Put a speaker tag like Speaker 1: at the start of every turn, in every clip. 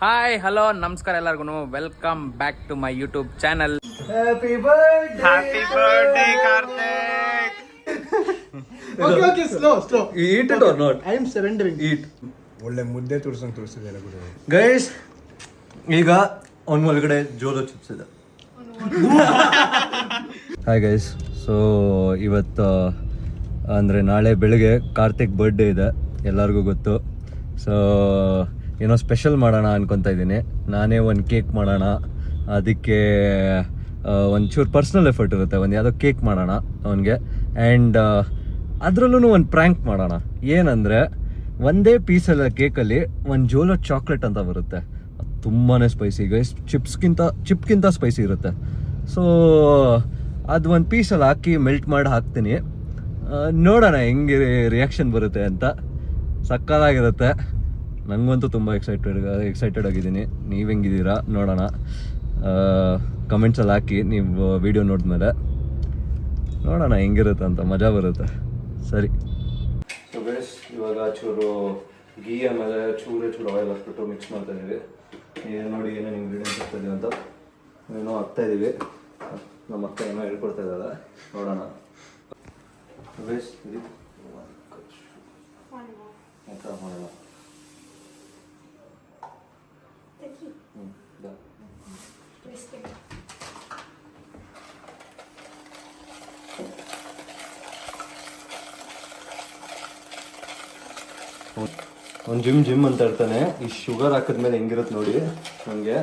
Speaker 1: Hi hello ನಮಸ್ಕಾರ ಎಲ್ಲರಿಗೂ welcome back to my YouTube channel
Speaker 2: happy
Speaker 1: happy Karthik
Speaker 2: okay okay slow slow
Speaker 3: Eat it or not?
Speaker 2: I am surrendering
Speaker 3: eat
Speaker 4: ಒಳ್ಳೆ ಮುದ್ದೆ ತೋರ್ಸಂಗ್ ತೋರಿಸಿದ್ದಾರೆ ಗುರು.
Speaker 3: Guys ಈಗ ಅವನ ಒಳಗಡೆ ಜೋಲೋ ಚಿಪ್ಸ್ ಇದೆ. ಹಾಯ್ ಗೈಸ್ ಸೊ ಇವತ್ತು ಅಂದರೆ ನಾಳೆ ಬೆಳಿಗ್ಗೆ ಕಾರ್ತಿಕ್ ಬರ್ಡೇ ಇದೆ ಎಲ್ಲರಿಗೂ ಗೊತ್ತು. ಸೊ ಏನೋ ಸ್ಪೆಷಲ್ ಮಾಡೋಣ ಅನ್ಕೊತಾ ಇದ್ದೀನಿ. ನಾನೇ ಒಂದು ಕೇಕ್ ಮಾಡೋಣ. ಅದಕ್ಕೆ ಒಂಚೂರು ಪರ್ಸ್ನಲ್ ಎಫರ್ಟ್ ಇರುತ್ತೆ. ಒಂದು ಯಾವುದೋ ಕೇಕ್ ಮಾಡೋಣ ಅವನಿಗೆ. ಆ್ಯಂಡ್ ಅದರಲ್ಲೂ ಒಂದು ಪ್ರ್ಯಾಂಕ್ ಮಾಡೋಣ. ಏನಂದರೆ, ಒಂದೇ ಪೀಸಲ್ಲ ಕೇಕಲ್ಲಿ ಒಂದು ಜೋಲೋ ಚಾಕ್ಲೇಟ್ ಅಂತ ಬರುತ್ತೆ. ತುಂಬಾ ಸ್ಪೈಸಿ ಗೈಸ್ ಚಿಪ್ಸ್ಗಿಂತ ಚಿಪ್ಗಿಂತ ಸ್ಪೈಸಿ ಇರುತ್ತೆ. ಸೊ ಅದು ಒಂದು ಪೀಸಲ್ಲಿ ಹಾಕಿ ಮೆಲ್ಟ್ ಮಾಡಿ ಹಾಕ್ತೀನಿ. ನೋಡೋಣ ಹೆಂಗೆ ರಿಯಾಕ್ಷನ್ ಬರುತ್ತೆ ಅಂತ. ಸಕ್ಕತ್ತಾಗಿರುತ್ತೆ. ನನಗಂತೂ ತುಂಬ ಎಕ್ಸೈಟೆಡ್ ಎಕ್ಸೈಟೆಡ್ ಆಗಿದ್ದೀನಿ. ನೀವು ಹೆಂಗಿದ್ದೀರಾ? ನೋಡೋಣ. ಕಮೆಂಟ್ಸಲ್ಲಿ ಹಾಕಿ ನೀವು ವಿಡಿಯೋ ನೋಡಿದ್ಮೇಲೆ. ನೋಡೋಣ ಹೆಂಗಿರುತ್ತೆ ಅಂತ ಮಜಾ ಬರುತ್ತೆ. ಸರಿ. ಸೊ ಬೇಸ್ ಇವಾಗ ಚೂರು ಗೀ ಆಮೇಲೆ ಚೂರೇ ಚೂರು ಆಯಿಲ್ ಹಾಕ್ಬಿಟ್ಟು ಮಿಕ್ಸ್ ಮಾಡ್ತಾ ಇದೀವಿ. ಏನು ನೋಡಿ ಏನೇನು ಇಂಗ್ರೀಡಿಯೆಂಟ್ಸ್ ಹಾಕ್ತಾ ಅಂತ. ಏನೋ ಹಾಕ್ತಾ ಇದ್ದೀವಿ ನಮ್ಮ ಅಕ್ಕ ಏನೋ ಹೇಳ್ಕೊಡ್ತಾ ಇದ್ದಾರೆ ನೋಡೋಣ. ಬೇಸ್ ಇದು ಆಯ್ತಾ ಮಾಡೋಣ ಹ್ಞೂ ದಾ. ಅವ್ನು ಜಿಮ್ ಜಿಮ್ ಅಂತ ಇರ್ತಾನೆ ಈ ಶುಗರ್ ಹಾಕಿದ್ಮೇಲೆ ಹೆಂಗಿರುತ್ತೆ ನೋಡಿ. ನನಗೆ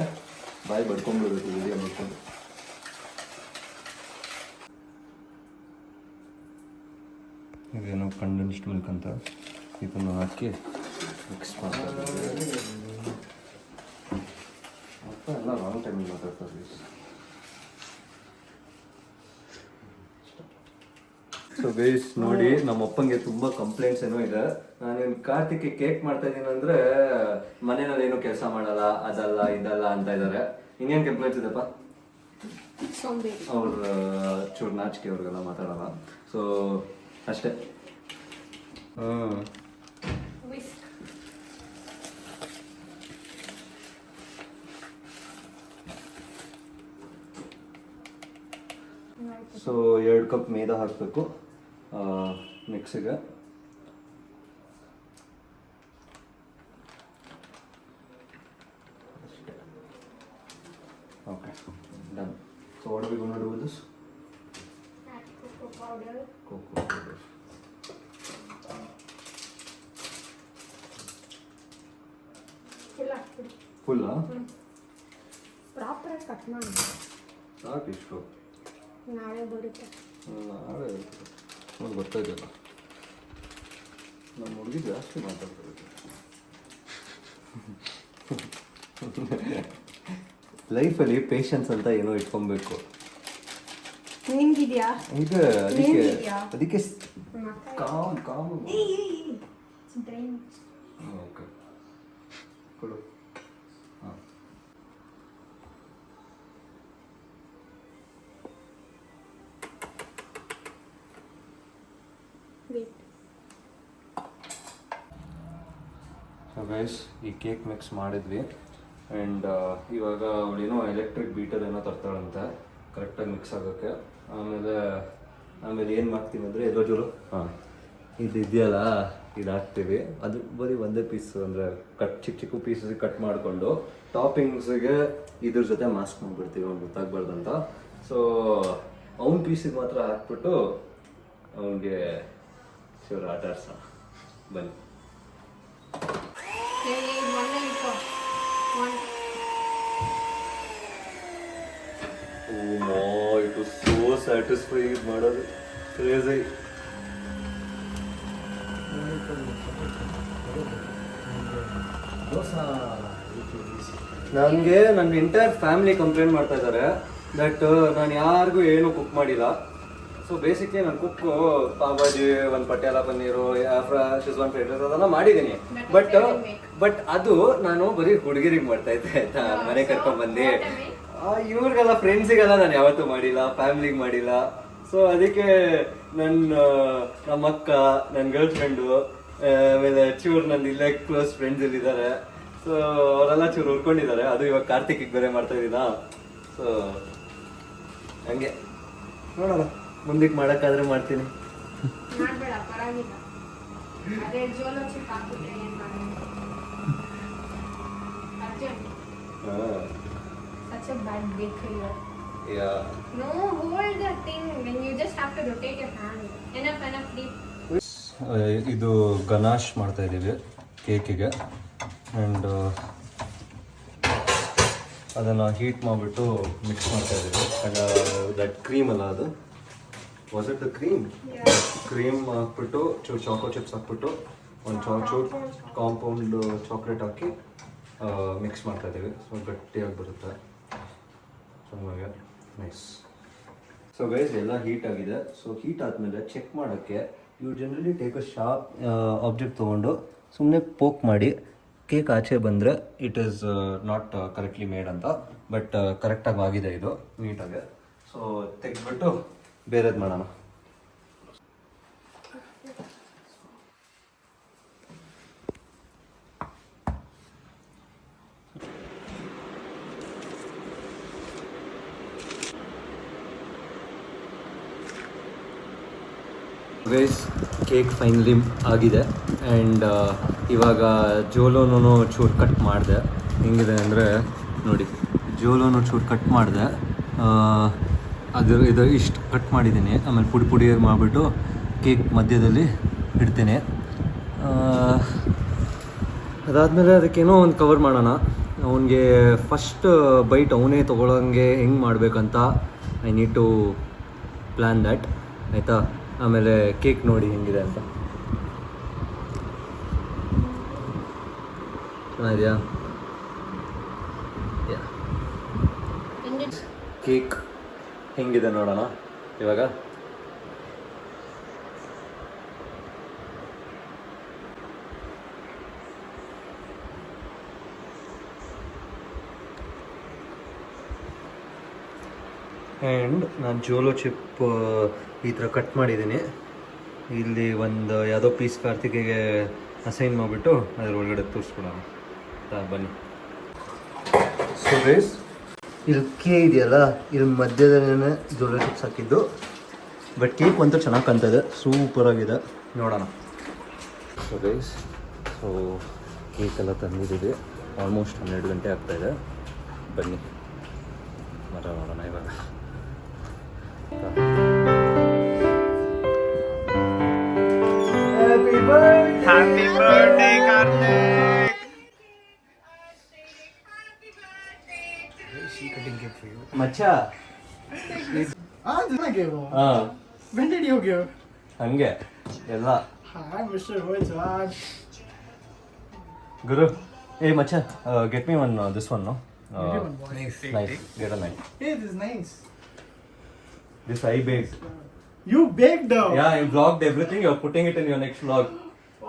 Speaker 3: ಬಾಯಿ ಬಡ್ಕೊಂಡ್ಬಿಡುತ್ತೆ ವಿಡಿಯೋ ಮಾಡ್ಕೊಂಡು ಇದೇನೋ ಕಂಡೆನ್ಸ್ಡ್ ಮಿಲ್ಕ್ ಅಂತ. ಇದನ್ನು ಹಾಕಿ ಮಿಕ್ಸ್ ಮಾಡ್ತಾರೆ ಎಲ್ಲ ರಾಂಗ್ ಟೈಮಿಗೆ ಮಾತಾಡ್ತಾರೆ ಸೊ ಗೈಸ್ ನೋಡಿ ನಮ್ಮ ಅಪ್ಪಂಗೆ ತುಂಬಾ ಕಂಪ್ಲೇಂಟ್ಸ್ ಏನೋ ಇದೆ. ನಾನು ಕಾರ್ತಿಕ್ ಕೇಕ್ ಮಾಡ್ತಾ ಇದೀನಿ ಅಂದ್ರೆ ಮನೆಯಲ್ಲಿ ಏನೋ ಕೆಲಸ ಮಾಡಲ್ಲ ಅದಲ್ಲ ಇದಲ್ಲ ಅಂತ ಇದ್ದಾರೆ ಇನ್ನೇನ್ ಕಂಪ್ಲೇಂಟ್ಸ್ ಇದೆಪ್ಪ? ಅವ್ರ ಚೂರು ನಾಚಿಕೆ ಅವ್ರಿಗೆಲ್ಲ ಮಾತಾಡಲ್ಲ. ಸೊ ಅಷ್ಟೇ. ಹ್ಮ್. ಸೊ ಎರಡು ಕಪ್ ಮೈದಾ ಹಾಕಬೇಕು. ಮಿಕ್ಸಿಗೆ. Okay done. So what we gonna do with this cocoa powder ಫುಲ್ಲಾ
Speaker 5: proper cut ಮಾಡಿ
Speaker 3: ಸಾಕು ಇಷ್ಟು.
Speaker 5: ನಾಳೆ ಬರುತ್ತೆ.
Speaker 3: ನಾಳೆ ಒಂದು ಇದೆಯಲ್ಲ. ನಮ್ಮ ಹುಡುಗಿ ಜಾಸ್ತಿ ಮಾತಾಡ್ತಾರೆ ಲೈಫಲ್ಲಿ ಪೇಷನ್ಸ್ ಅಂತ ಏನೋ ಇಟ್ಕೊಬೇಕು.
Speaker 5: ನಿಂಗಿದ್ಯಾ?
Speaker 3: ಈಗ ಅದಕ್ಕೆ? ಅದಕ್ಕೆ ಕಾಮ್ ಕಾಮ್
Speaker 5: ಬ್ರೈನ್
Speaker 3: ಓಕೆ ಕೊಡು ಹಾಂ
Speaker 5: ವೇಟ್
Speaker 3: ಸೊ ಗೈಸ್ ಈ ಕೇಕ್ ಮಿಕ್ಸ್ ಮಾಡಿದ್ವಿ. ಆ್ಯಂಡ್ ಇವಾಗ ಅವಳೇನೋ ಎಲೆಕ್ಟ್ರಿಕ್ ಬೀಟರ್ ಏನೋ ತರ್ತಾಳಂತೆ ಕರೆಕ್ಟಾಗಿ ಮಿಕ್ಸ್ ಆಗೋಕ್ಕೆ. ಆಮೇಲೆ ಆಮೇಲೆ ಏನು ಮಾಡ್ತೀನಿ ಅಂದರೆ ಎಲ್ಲೋ ಜೋರು? ಹಾಂ. ಇದು ಇದೆಯಲ್ಲ ಇದು ಹಾಕ್ತೀವಿ. ಅದು ಬರೀ ಒಂದೇ ಪೀಸ್ ಅಂದರೆ ಕಟ್ ಚಿಕ್ಕ ಚಿಕ್ಕ ಪೀಸಸ್ ಕಟ್ ಮಾಡಿಕೊಂಡು ಟಾಪಿಂಗ್ಸಿಗೆ ಇದ್ರ ಜೊತೆ ಮಾಸ್ಕ್ ಮಾಡಿಬಿಡ್ತೀವಿ ಅವ್ನು ಗೊತ್ತಾಗ್ಬಾರ್ದಂತ. ಸೊ ಅವ್ನ ಪೀಸಿಗೆ ಮಾತ್ರ ಹಾಕ್ಬಿಟ್ಟು ಅವನಿಗೆ ಚೂರು ಆಟ ಆಡ್ಸೋಣ ಬನ್ನಿ.
Speaker 5: ಮೊನ್ನೆ ಇಟ್ಕೋ one
Speaker 3: Oh my, it was so satisfying ಇದು ಮಾಡೋದು. ಕ್ರೇಜಿ ನನಗೆ ನನ್ನ ಎಂಟೈರ್ ಫ್ಯಾಮಿಲಿ ಕಂಪ್ಲೇಂಟ್ ಮಾಡ್ತಾ ಇದ್ದಾರೆ ದಟ್ ನಾನು ಯಾರಿಗೂ ಏನು ಕುಕ್ ಮಾಡಿಲ್ಲ. ಸೊ ಬೇಸಿಕ್ಲಿ ನಾನು ಕುಕ್ ಪಾವ್ ಒಂದು Patiala paneer schezwan fried rice ಅದೆಲ್ಲ ಮಾಡಿದ್ದೀನಿ ಬಟ್ ಬಟ್ ಅದು ನಾನು ಬರೀ ಹುಡುಗಿರಿಗೆ ಮಾಡ್ತಾ ಇದ್ದೆ ಆಯ್ತಾ? ಮನೆ ಕರ್ಕೊಂಡ್ ಬಂದು. ಆ, ಇವ್ರಿಗೆಲ್ಲ ಫ್ರೆಂಡ್ಸಿಗೆಲ್ಲ ನಾನು ಯಾವತ್ತೂ ಮಾಡಿಲ್ಲ ಫ್ಯಾಮಿಲಿಗೆ ಮಾಡಿಲ್ಲ. ಸೊ ಅದಕ್ಕೆ ನನ್ನ ನಮ್ಮ ಅಕ್ಕ ನನ್ನ ಗರ್ಲ್ ಫ್ರೆಂಡು ಆಮೇಲೆ ಚೂರು ನನ್ನ ಇಲ್ಲೇ ಕ್ಲೋಸ್ ಫ್ರೆಂಡ್ಸ್ ಇಲ್ಲಿದ್ದಾರೆ ಸೊ ಅವರೆಲ್ಲ ಚೂರು ಉರ್ಕೊಂಡಿದ್ದಾರೆ ಅದು ಇವಾಗ ಕಾರ್ತಿಕ್ ಬೇರೆ ಮಾಡ್ತಾ ಇದ್ದೀನಾ ಸೊ ಹಂಗೆ. ನೋಡೋಣ. ಮುಂದಕ್ಕೆ ಮಾಡೋಕ್ಕಾದ್ರೆ ಮಾಡ್ತೀನಿ.
Speaker 5: ಮಾಡ್ಬೇಡ ಪರವಾಗಿಲ್ಲ. ಅದೇ ಜೋಲೋ ಚಿಪ್ ಹಾಕ್ಬಿಟ್ರೆ ಏನ್ ಮಾಡೋದು? Arjun such a bad baker you are.
Speaker 3: Yeah.
Speaker 5: No, hold the thing. When you just have to rotate your hand. Enough, enough, deep.
Speaker 3: ಇದು ಗನಾಶ್ ಮಾಡ್ತಾ ಇದ್ದೀವಿ ಕೇಕಿಗೆ. ಆ್ಯಂಡ್ ಅದನ್ನು ಹೀಟ್ ಮಾಡಿಬಿಟ್ಟು ಮಿಕ್ಸ್ ಮಾಡ್ತಾ ಇದ್ದೀವಿ. ಆ್ಯಂಡ್ ದಟ್ ಕ್ರೀಮ್ ಅಲ್ಲ ಅದು. Was it the cream cream ಹಾಕ್ಬಿಟ್ಟು ಚೂರು ಚಾಕೋ ಚಿಪ್ಸ್ ಹಾಕ್ಬಿಟ್ಟು ಒಂದು ಚಾ ಚೂರು ಕಾಂಪೌಂಡ್ ಚಾಕ್ಲೇಟ್ ಹಾಕಿ ಮಿಕ್ಸ್ ಮಾಡ್ತಾ ಇದ್ದೀವಿ. ಸೊ ಗಟ್ಟಿಯಾಗಿ ಬರುತ್ತೆ. ಚೆನ್ನಾಗಿ ನೈಸ್ ಸೊ ಗೈಸ್ ಎಲ್ಲ ಹೀಟ್ ಆಗಿದೆ. ಸೊ ಹೀಟ್ ಆದಮೇಲೆ ಚೆಕ್ ಮಾಡೋಕ್ಕೆ you generally take a sharp object ತೊಗೊಂಡು ಸುಮ್ಮನೆ ಪೋಕ್ ಮಾಡಿ. ಕೇಕ್ ಆಚೆ ಬಂದರೆ it is not correctly made ಅಂತ ಬಟ್ ಕರೆಕ್ಟಾಗಿ ಆಗಿದೆ ಇದು ನೀಟಾಗಿ ಸೊ ತೆಗೆದ್ಬಿಟ್ಟು ಬೇರೆದು ಮಾಡೋಣ. ವೇಸ್ ಕೇಕ್ ಫೈನಲಿ ಆಗಿದೆ ಆ್ಯಂಡ್ ಇವಾಗ ಜೋಲೋನೂ ಚೂರು ಕಟ್ ಮಾಡಿದೆ. ಹೆಂಗಿದೆ ಅಂದರೆ ನೋಡಿ, ಜೋಲೋನು ಚೂರು ಕಟ್ ಮಾಡಿದೆ ಅದು ಇದು ಇಷ್ಟು ಕಟ್ ಮಾಡಿದ್ದೀನಿ. ಆಮೇಲೆ ಪುಡಿ ಪುಡಿ ಮಾಡಿಬಿಟ್ಟು ಕೇಕ್ ಮಧ್ಯದಲ್ಲಿ ಇಡ್ತೀನಿ. ಅದಾದಮೇಲೆ ಅದಕ್ಕೇನೋ ಒಂದು ಕವರ್ ಮಾಡೋಣ. ಅವನಿಗೆ ಫಸ್ಟ್ ಬೈಟ್ ಅವನೇ ತೊಗೊಳಂಗೆ ಹೆಂಗೆ ಮಾಡಬೇಕಂತ I need to plan that ಆಯಿತಾ? ಆಮೇಲೆ ಕೇಕ್ ನೋಡಿ ಹೆಂಗಿದೆ ಅಂತ. ಚೆನ್ನಾಗಿದೆಯಾ? ಕೇಕ್ ಹೆಂಗಿದೆ ನೋಡೋಣ. ಇವಾಗ. ಆ್ಯಂಡ್ ನಾನು ಜೋಲೋ ಚಿಪ್ ಈ ಥರ ಕಟ್ ಮಾಡಿದ್ದೀನಿ. ಇಲ್ಲಿ ಒಂದು ಯಾವುದೋ ಪೀಸ್ ಕಾರ್ತಿಕೆಗೆ ಅಸೈನ್ ಮಾಡಿಬಿಟ್ಟು ಅದ್ರ ಒಳಗಡೆ ತೋರಿಸ್ಕೊಡೋಣ ಬನ್ನಿ. ಸೊ ಗೈಸ್ ಇಲ್ಲಿ ಕೇ ಇದೆಯಲ್ಲ ಇಲ್ಲಿ ಮಧ್ಯದಲ್ಲೇ ಜೋಳ ಚಿಪ್ಸ್ ಹಾಕಿದ್ದು. ಬಟ್ ಕೇಕ್ ಅಂತೂ ಚೆನ್ನಾಗಿ ಕಾಣ್ತದೆ ಸೂಪರಾಗಿದೆ ನೋಡೋಣ. ಸೊ ಗೈಸ್ ಸೊ ಕೇಕ್ ಎಲ್ಲ ತಂದಿದ್ದೀವಿ. ಆಲ್ಮೋಸ್ಟ್ ಹನ್ನೆರಡು ಗಂಟೆ ಆಗ್ತಾಯಿದೆ ಬನ್ನಿ. ಮರ ನೋಡೋಣ ಇವಾಗ.
Speaker 6: Happy birthday. Happy
Speaker 3: ಮಚ್ಚ
Speaker 6: Ah, this I gave her.
Speaker 3: ಹಾಂ
Speaker 6: When did you give?
Speaker 3: ಹಂಗೆ ಎಲ್ಲ
Speaker 6: Hi, Mr. Rohit.
Speaker 3: ಗುರು ಏ ಮಚ್ಚ get me one this one
Speaker 6: one, boy.
Speaker 3: Nice get a nice
Speaker 6: Hey, this is nice.
Speaker 3: This I bake
Speaker 6: You baked though.
Speaker 3: Yeah you blogged everything you are putting it in your next blog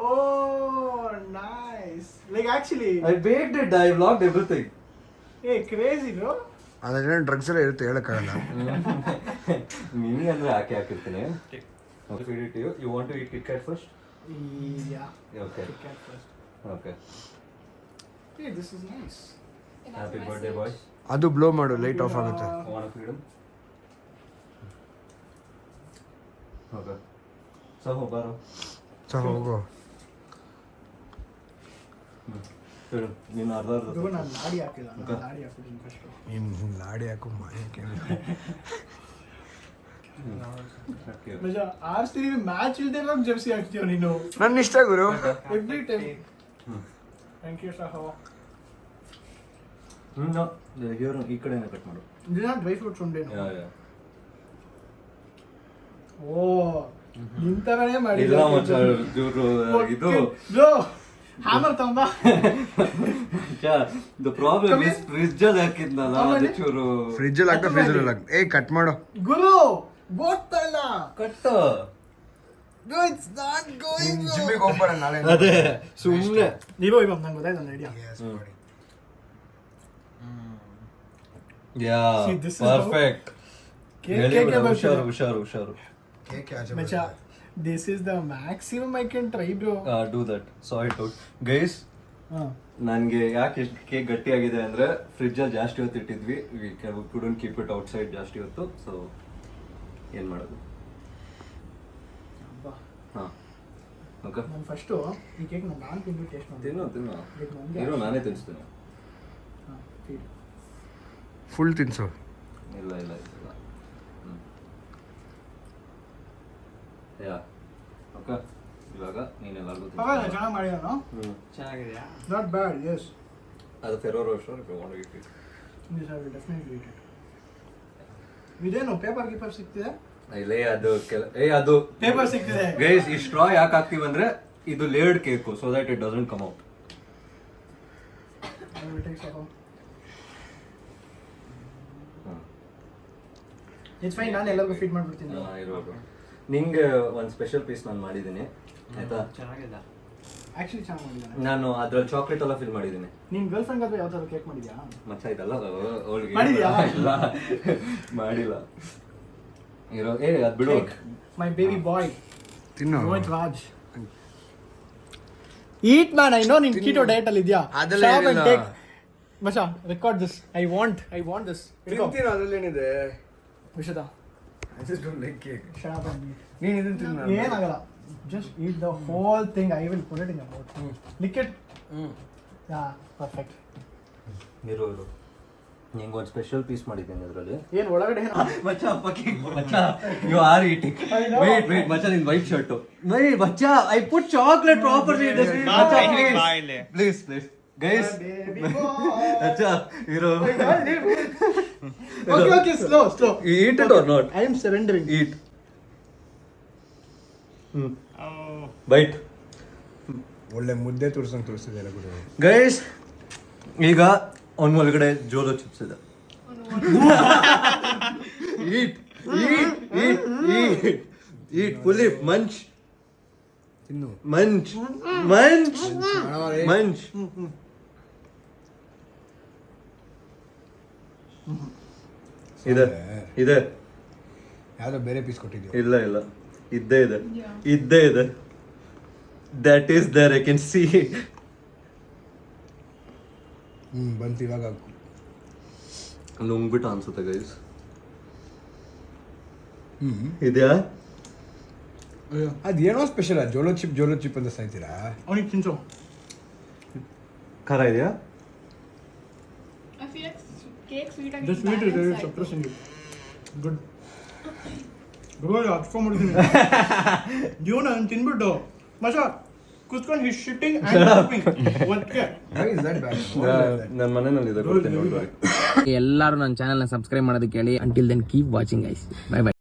Speaker 6: Oh, nice. Like actually,
Speaker 3: I baked it I blogged everything
Speaker 6: hey, crazy, bro.
Speaker 4: ಅದ್ರಲ್ಲಿ drugs ಎಲ್ಲ ಇರುತ್ತೆ ಹೇಳಕ್ಕಾಗಲ್ಲ.
Speaker 3: Mini ಅಂದ್ರೆ ಹಾಕಿ ಹಾಕಿರ್ತೀನಿ. Okay feed it you you want to eat Kit Kat first
Speaker 6: Yeah.
Speaker 3: Okay
Speaker 6: Cat first.
Speaker 3: Okay
Speaker 6: Hey, this is nice.
Speaker 3: Happy birthday boy
Speaker 4: ಅದು blow ಮಾಡು light off ಆಗುತ್ತೆ.
Speaker 3: ವಾಂಟ್ ಫ್ರೀಡಮ್ ಓಕೆ ಸೊ ಬಾರೋ.
Speaker 4: So ಹೋಗು.
Speaker 3: ಹೇಳು ನೀನು ಅರ್ಧ
Speaker 6: ನಾನು ಲಾಡಿ ಹಾಕಿಲ್ಲ ನಾನು ಲಾಡಿ ಹಾಕಿದ್ದೀನಿ ಫಸ್ಟ್
Speaker 4: ನೀನು ಲಾಡಿ ಹಾಕು ಮಾಯ ಕೇಳಿ
Speaker 3: Okay.
Speaker 6: ನಿಜ ಆರ್ಸ್ತೀವಿ ಮ್ಯಾಚ್ ಇಲ್ಲದೆ ಇರೋ ಜರ್ಸಿ ಹಾಕ್ತೀವ ನೀನು
Speaker 4: ನನ್ನ ಇಷ್ಟ ಗುರು
Speaker 6: ಎವ್ರಿ ಟೈಮ್ ಥ್ಯಾಂಕ್ ಯು ಸಹ
Speaker 3: ಇವರು ಈ ಕಡೆನೇ ಕಟ್ ಮಾಡು
Speaker 6: ದಿನ ಡ್ರೈ ಫ್ರೂಟ್ಸ್ ಉಂಡೇನು
Speaker 3: ಯಾ ಯಾ
Speaker 6: ಓ ನಿಂತರನೇ ಮಾಡಿ
Speaker 3: ಇಲ್ಲ ಮಚ್ಚ ಇವರು ಇದು
Speaker 6: ಬ್ರೋ ಹ್ಯಾಮರ್ ತಗೊಂಬ
Speaker 3: ದ ಪ್ರಾಬ್ಲಮ್ ಇಸ್ ಫ್ರಿಜ್ ಅಲ್ಲಿ ಹಾಕಿದ್ನಲ್ಲ? ಅದು ಚೂರು
Speaker 4: ಫ್ರಿಜ್ ಅಲ್ಲಿ ಹಾಕ್ತಾ ಫ್ರಿಜ್ ಅಲ್ಲಿ ಹಾಕ್ತಾ ಏ ಕಟ್ ಮಾಡು
Speaker 6: ಗುರು ಗೊತ್ತಾ ಇಲ್ಲ
Speaker 3: ಕಟ್ಟ
Speaker 6: ಇಟ್ಸ್ ನಾಟ್ ಗೋಯಿಂಗ್
Speaker 4: ಜಿಮ್ಮಿಗೆ ಹೋಗ್ಬೇಡ ನಾಳೆ
Speaker 3: ಅದೇ ಸುಮ್ಮನೆ
Speaker 6: ನೀವೋ ಇವಾಗ ನಂಗೆ ಗೊತ್ತಾಯ್ತು ನನ್ನ idea
Speaker 3: yeah
Speaker 6: See, this is how-
Speaker 3: perfect
Speaker 6: K ಕೆ
Speaker 3: ಹುಷಾರು ಹುಷಾರು ಹುಷಾರು
Speaker 4: ಆಚೆ
Speaker 6: ಮಚ್ಚ this is the maximum I can try bro
Speaker 3: do that so I thought guys ನನಗೆ ಯಾಕೆ ಇಷ್ಟು ಕೇಕ್ ಗಟ್ಟಿಯಾಗಿದೆ ಅಂದರೆ ಫ್ರಿಜ್ಜಲ್ಲಿ ಜಾಸ್ತಿ ಹೊತ್ತು ಇಟ್ಟಿದ್ವಿ. We couldn't keep it outside ಜಾಸ್ತಿ ಹೊತ್ತು. ಸೊ ಏನು ಮಾಡೋದು? ಹಾಂ. ಓಕೆ
Speaker 6: ನಾನು ಫಸ್ಟು ಈ ಕೇಕ್ ನಾನು ತಿಂದು ಟೇಸ್ಟ್ ಮಾಡ್ತೀನಿ.
Speaker 3: ತಿನ್ನು ತಿನ್ನು. ಇರೋ ನಾನೇ ತಿನ್ನಿಸ್ತೀನಿ
Speaker 6: ಹಾಂ ಫೀಲ್
Speaker 4: ಫುಲ್ ತಿನ್ಸು.
Speaker 3: ಇಲ್ಲ ಇಲ್ಲ ಇಲ್ಲ ಹ್ಞೂ ಯಾ. ಓಕೆ. ಇವಾಗ ನೀನೆಲ್ಲರಿಗೂ
Speaker 6: ಪರವಾಗಿಲ್ಲ ಚೆನ್ನಾಗಿ ಮಾಡಿದಾನು
Speaker 3: ಹ್ಞೂ
Speaker 2: ಚೆನ್ನಾಗಿದೆಯಾ?
Speaker 6: ನಾಟ್ ಬ್ಯಾಡ್ ಎಸ್
Speaker 3: ಅದು Ferrero Rocher if you want it
Speaker 6: this I will definitely it ಇದೇನು ಪೇಪರ್ ಗೀಪರ್ ಸಿಗ್ತಿದೆ
Speaker 3: ಇಲ್ಲೇ ಅದು ಕೆಲ ಏ ಅದು
Speaker 6: ಪೇಪರ್ ಸಿಗ್ತಿದೆ
Speaker 3: ಗೈಸ್ ಈ ಸ್ಟ್ರಾ ಯಾಕೆ ಹಾಕ್ತೀವಿ ಅಂದ್ರೆ ಇದು layered cake so that it doesn't come out
Speaker 6: I will take some. It's fine ನಾನು ಎಲ್ಲರಿಗೂ ಫೀಡ್ ಮಾಡ್ಬಿಡ್ತೀನಿ.
Speaker 3: ಇರೋದು ನಿಂಗೆ ಒಂದು ಸ್ಪೆಷಲ್ ಪೀಸ್ ನಾನು ಮಾಡಿದ್ದೀನಿ ಆಯ್ತಾ?
Speaker 2: ಚೆನ್ನಾಗಿದೆ.
Speaker 6: ಆಕ್ಚುಲಿ ಚೆನ್ನಾಗಿ ಮಾಡಿದ್ದಾನೆ
Speaker 3: ನಾನು ಅದ್ರಲ್ಲಿ ಚಾಕ್ಲೇಟ್ ಎಲ್ಲ ಫಿಲ್ ಮಾಡಿದ್ದೀನಿ
Speaker 6: ನಿನ್ ಗರ್ಲ್ ಫ್ರೆಂಡ್ ಆದ್ರೆ ಯಾವ್ದಾದ್ರು ಕೇಕ್ ಮಾಡಿದ್ಯಾ?
Speaker 3: ಮಚ್ಚ ಇದಲ್ಲ ಅವಳಿಗೆ
Speaker 6: ಮಾಡಿದ್ಯಾ?
Speaker 3: ಇಲ್ಲ. ಮಾಡಿಲ್ಲ. ಇರೋ ಏ ಅದು ಬಿಡು.
Speaker 6: ಮೈ ಬೇಬಿ ಬಾಯ್
Speaker 4: ತಿನ್ನು.
Speaker 6: Rohit Raj. Eat man I know ನಿನ್ ಕೀಟೋ ಡಯಟ್ ಅಲ್ಲಿ ಇದೆಯಾ?
Speaker 4: ಅದೆಲ್ಲ ಏನಿಲ್ಲ.
Speaker 6: ಮಚ record this I want I want this
Speaker 4: ತಿಂತೀನಿ ಅದ್ರಲ್ಲೇನಿದೆ?
Speaker 6: ವಿಷದ
Speaker 4: I just don't like cake.
Speaker 6: ಶರಾಬ್
Speaker 4: ನೀನ್ ಇದನ್ನ ತಿನ್ನು
Speaker 6: ಏನಾಗಲ್ಲ just eat the whole thing I will put it in about lick it yeah perfect
Speaker 3: ಇರು ನಿಂಗೆ ಒಂದು ಸ್ಪೆಷಲ್ ಪೀಸ್ ಮಾಡಿದ್ದೀನಿ ಅದರಲ್ಲಿ
Speaker 6: ಏನು ಒಳಗಡೆ
Speaker 3: ಮಚ್ಚ fucking ಮಚ್ಚ you are eating wait wait ಮಚ್ಚ ನಿನ್ ವೈಟ್ ಶರ್ಟ್ ವೇಟ್ ಮಚ್ಚ ಐ ಪುಟ್ ಚಾಕ್ಲೇಟ್ ಪ್ರಾಪರ್ಲಿ ಮಚ್ಚ ಪ್ಲೀಸ್
Speaker 2: ಬಾಯ್ಲೆ.
Speaker 3: ಪ್ಲೀಸ್ ಪ್ಲೀಸ್ ಗೈಸ್ ಮಚ್ಚ ಇರೋ
Speaker 6: okay okay slow slow
Speaker 3: eat it or not?
Speaker 6: I am surrendering
Speaker 3: eat. Bite
Speaker 4: ಒಳ್ಳೆ ಮುದ್ದೆ ತೋರ್ಸಂಗ್ ತೋರಿಸ್ತಿದೆ ಗುರು
Speaker 3: ಗೈಸ್ ಈಗ ಅವನ ಒಳಗಡೆ ಜೋಲೋ ಚಿಪ್ಸ್ ಇದೆ. Eat eat eat eat eat fully munch
Speaker 4: ತಿನ್ನು.
Speaker 3: ಮಂಚ್ ಮಂಚ್ ಮಂಚ್ ಇದೆ. ಇದೆ.
Speaker 4: ಯಾವ್ದೋ ಬೇರೆ ಪೀಸ್ ಕೊಟ್ಟಿದ್ಯೋ?
Speaker 3: ಇಲ್ಲ ಇಲ್ಲ. ಇದ್ದೇ ಇದೆ. ಇದ್ದೇ ಇದೆ. That is there I can see
Speaker 4: hmm ಬಂತು ಇವಾಗ
Speaker 3: ನುಂಗ್ಬಿಟ್ಟು ಅನ್ಸುತ್ತೆ ಗೈಸ್
Speaker 4: ಹ್ಮ್.
Speaker 3: ಇದೆಯಾ?
Speaker 4: ಅದೇನೋ special Jolo chip Jolo chip ಅಂತ ಸಾಯ್ತೀರಾ?
Speaker 6: ಅವನಿಗೆ ತಿನ್ಸೋ.
Speaker 3: ಖಾರ ಇದೆಯಾ?
Speaker 5: Like ಸ್ವೀಟ್
Speaker 6: ದ ಸ್ವೀಟ್ ಇದೆ ಸಪ್ರೆಸಿಂಗ್ ಗುಡ್ ಗುಡ್ ಹಚ್ಕೊಂಡ್ಬಿಡ್ತೀನಿ ನೀವು ನಾನು ತಿನ್ಬಿಟ್ಟು ಮಚ ಕುತ್ಕೊಂಡು ಹಿಸ್ ಶಿಟ್ಟಿಂಗ್?
Speaker 3: ನನ್ನ ಮನೆಯಲ್ಲಿ
Speaker 1: ಎಲ್ಲರೂ ನನ್ನ ಚಾನಲ್ನ ಸಬ್ಸ್ಕ್ರೈಬ್ ಮಾಡೋದಕ್ಕೆ ಹೇಳಿ ಅಂಟಿಲ್ ದೆನ್ ಕೀಪ್ ವಾಚಿಂಗ್ ಐಸ್ ಬೈ ಬೈ